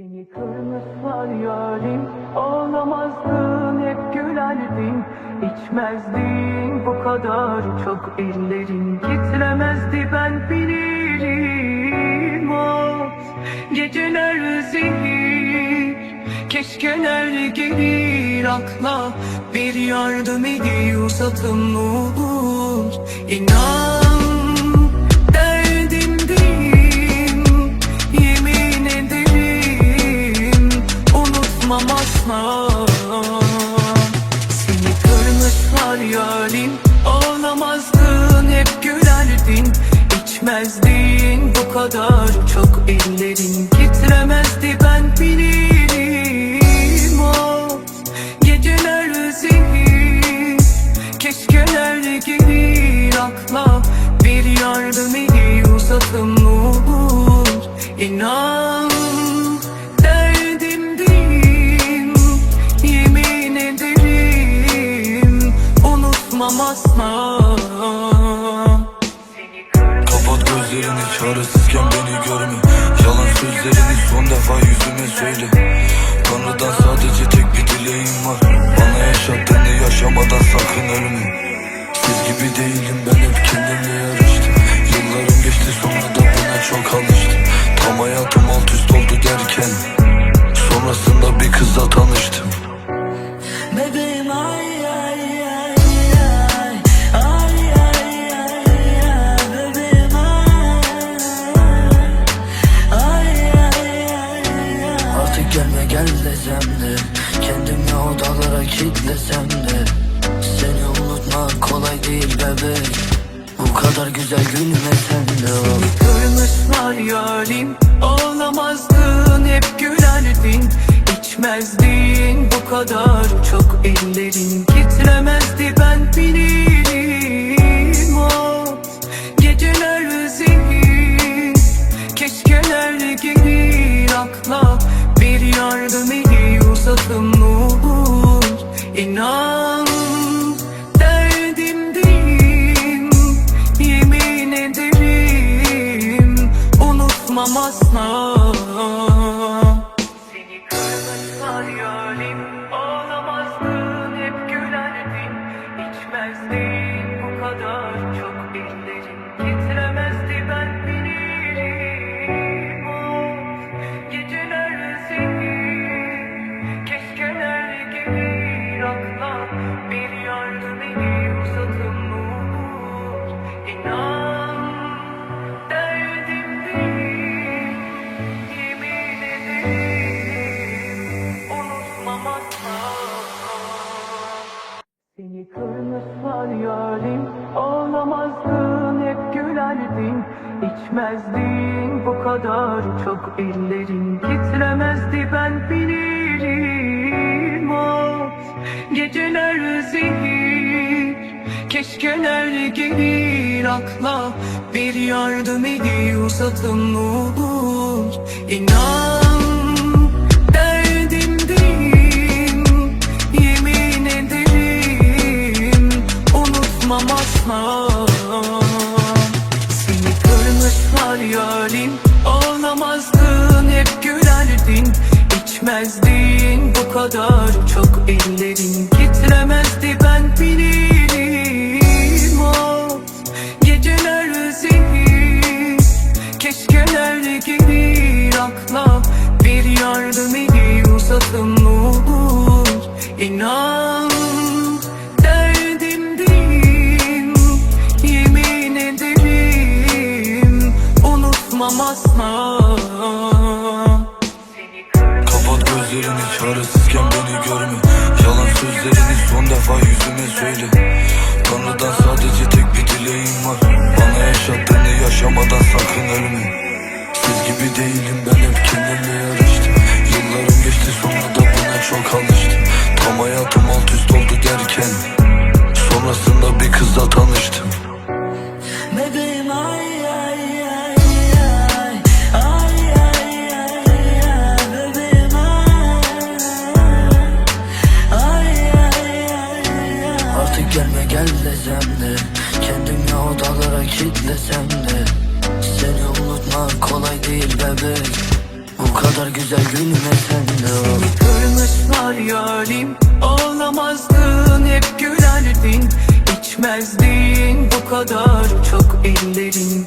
Seni kırmışlar yarim. Ağlamazdın hep gülerdin İçmezdin bu kadar çok ellerin Titremezdi ben bilirim. Of Geceler zehir. Keşkeler gelir akla Bir yardım eli uzatın olur kırmışlar yarim. Ağlamazdın hep gülerdin. İçmezdin bu kadar çok ellerin Titremezdi. Ben bilirim of Geceler zehir. Keşkeler gelir akla Bir yardım eli uzatın olur? İnan Kapat gözlerini çaresizken beni görme. Yalan sözlerini son defa yüzüme söyle. Tanrıdan sadece tek bir dileğim var. Bana yaşattığını yaşamadan sakın ölme Artık gelme gel desem de Kendimi odalara kilitlesem de. Seni unutmak kolay değil bebek. Bu kadar güzel gülmesen de oh. Kırmışlar yarim Ağlamazdın hep gülerdin. İçmezdin bu kadar çok ellerin asla. Seni kırmışlar yarim yarim Ağlamazdın hep gülerdin. İçmezdin bu kadar çok ellerin. Titremezdi ben bilirim. Of Geceler zehir. Keşkeler gelir akla Bir yardım eli uzatın olur İnan Ağlamazdın hep gülerdin. İçmezdin bu kadar çok ellerin. Titremezdi ben bilirim beni görme. Yalan sözlerini son defa yüzüme söyle. Tanrıdan sadece tek bir dileğim var. Bana yaşattığını yaşamadan sakın ölme. Siz gibi değilim ben hep kendimle Kendimi odalara kilitlesem de Seni unutmak kolay değil bebek. Bu kadar güzel güzel gülmesen de Seni kırmışlar yarim Ağlamazdın hep gülerdin İçmezdin bu kadar çok ellerin